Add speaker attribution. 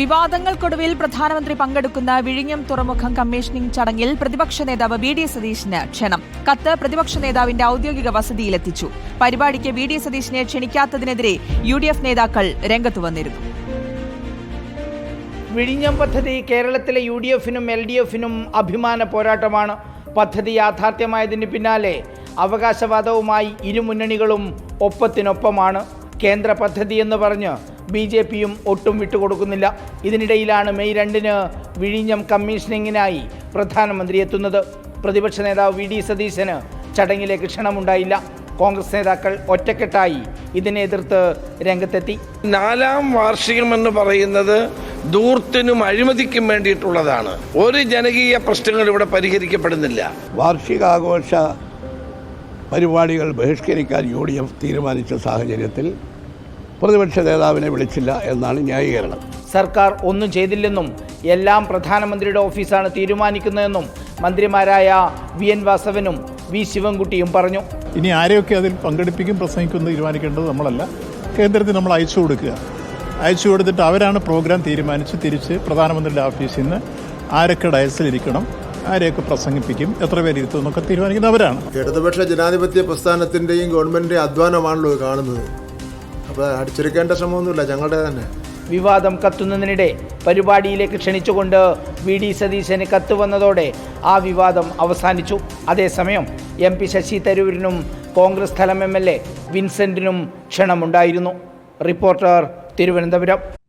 Speaker 1: വിവാദങ്ങൾക്കൊടുവിൽ പ്രധാനമന്ത്രി പങ്കെടുക്കുന്ന വിഴിഞ്ഞം തുറമുഖം കമ്മീഷനിംഗ് ചടങ്ങിൽ പ്രതിപക്ഷ നേതാവ് വി ഡി സതീഷിന് ക്ഷണം. കത്ത് പ്രതിപക്ഷ നേതാവിന്റെ ഔദ്യോഗിക വസതിയിലെത്തിച്ചു. പരിപാടിക്ക് വി ഡി സതീശനെ ക്ഷണിക്കാത്തതിനെതിരെ യു ഡി എഫ് നേതാക്കൾ രംഗത്തു വന്നിരുന്നു.
Speaker 2: വിഴിഞ്ഞം പദ്ധതി കേരളത്തിലെ യു ഡി എഫിനും എൽ ഡി എഫിനും അഭിമാന പോരാട്ടമാണ്. പദ്ധതി യാഥാർത്ഥ്യമായതിന് പിന്നാലെ അവകാശവാദവുമായി ഇരുമുന്നണികളും ഒപ്പത്തിനൊപ്പമാണ്. കേന്ദ്ര പദ്ധതി എന്ന് പറഞ്ഞ് ബി ജെ പിയും ഒട്ടും വിട്ടുകൊടുക്കുന്നില്ല. ഇതിനിടയിലാണ് മെയ് രണ്ടിന് വിഴിഞ്ഞം കമ്മീഷനിങ്ങിനായി പ്രധാനമന്ത്രി എത്തുന്നത്. പ്രതിപക്ഷ നേതാവ് വി ഡി സതീശന് ചടങ്ങിലേക്ക് ക്ഷണമുണ്ടായില്ല. കോൺഗ്രസ് നേതാക്കൾ ഒറ്റക്കെട്ടായി ഇതിനെ എതിർത്ത് രംഗത്തെത്തി.
Speaker 3: നാലാം വാർഷികം എന്ന് പറയുന്നത് ദൂർത്തിനും അഴിമതിക്കും വേണ്ടിയിട്ടുള്ളതാണ്. ഒരു ജനകീയ പ്രശ്നങ്ങൾ ഇവിടെ പരിഹരിക്കപ്പെടുന്നില്ല.
Speaker 4: വാർഷികാഘോഷ പരിപാടികൾ ബഹിഷ്കരിക്കാൻ യു ഡി എഫ് തീരുമാനിച്ച സാഹചര്യത്തിൽ പ്രതിപക്ഷ നേതാവിനെ വിളിച്ചില്ല എന്നാണ് ന്യായീകരണം.
Speaker 2: സർക്കാർ ഒന്നും ചെയ്തില്ലെന്നും എല്ലാം പ്രധാനമന്ത്രിയുടെ ഓഫീസാണ് തീരുമാനിക്കുന്നതെന്നും മന്ത്രിമാരായ വി എൻ വാസവനും വി ശിവൻകുട്ടിയും പറഞ്ഞു.
Speaker 5: ഇനി ആരെയൊക്കെ അതിൽ പങ്കെടുപ്പിക്കും പ്രസംഗിക്കും തീരുമാനിക്കേണ്ടത് നമ്മളല്ല. കേന്ദ്രത്തിൽ നമ്മൾ അയച്ചു കൊടുക്കുക. അയച്ചു കൊടുത്തിട്ട് അവരാണ് പ്രോഗ്രാം തീരുമാനിച്ച് തിരിച്ച് പ്രധാനമന്ത്രിയുടെ ഓഫീസിൽ നിന്ന് ആരൊക്കെ ഡയസിലിരിക്കണം ആരെയൊക്കെ പ്രസംഗിപ്പിക്കും എത്ര പേര് ഇരുത്തും എന്നൊക്കെ തീരുമാനിക്കുന്നത് അവരാണ്.
Speaker 6: ഇടതുപക്ഷ ജനാധിപത്യ പ്രസ്ഥാനത്തിന്റെയും ഗവൺമെന്റിന്റെയും അധ്വാനമാണല്ലോ കാണുന്നത്. അപ്പോൾ അടിച്ചെടുക്കേണ്ട ശ്രമമൊന്നുമില്ല ഞങ്ങളുടെ തന്നെ.
Speaker 2: വിവാദം കത്തുന്നതിനിടെ പരിപാടിയിലേക്ക് ക്ഷണിച്ചുകൊണ്ട് വി ഡി സതീശന് കത്ത് വന്നതോടെ ആ വിവാദം അവസാനിച്ചു. അതേസമയം എം പി ശശി തരൂരിനും കോൺഗ്രസ് സ്ഥലം എം എൽ എ വിൻസെന്റിനും ക്ഷണമുണ്ടായിരുന്നു. റിപ്പോർട്ടർ തിരുവനന്തപുരം.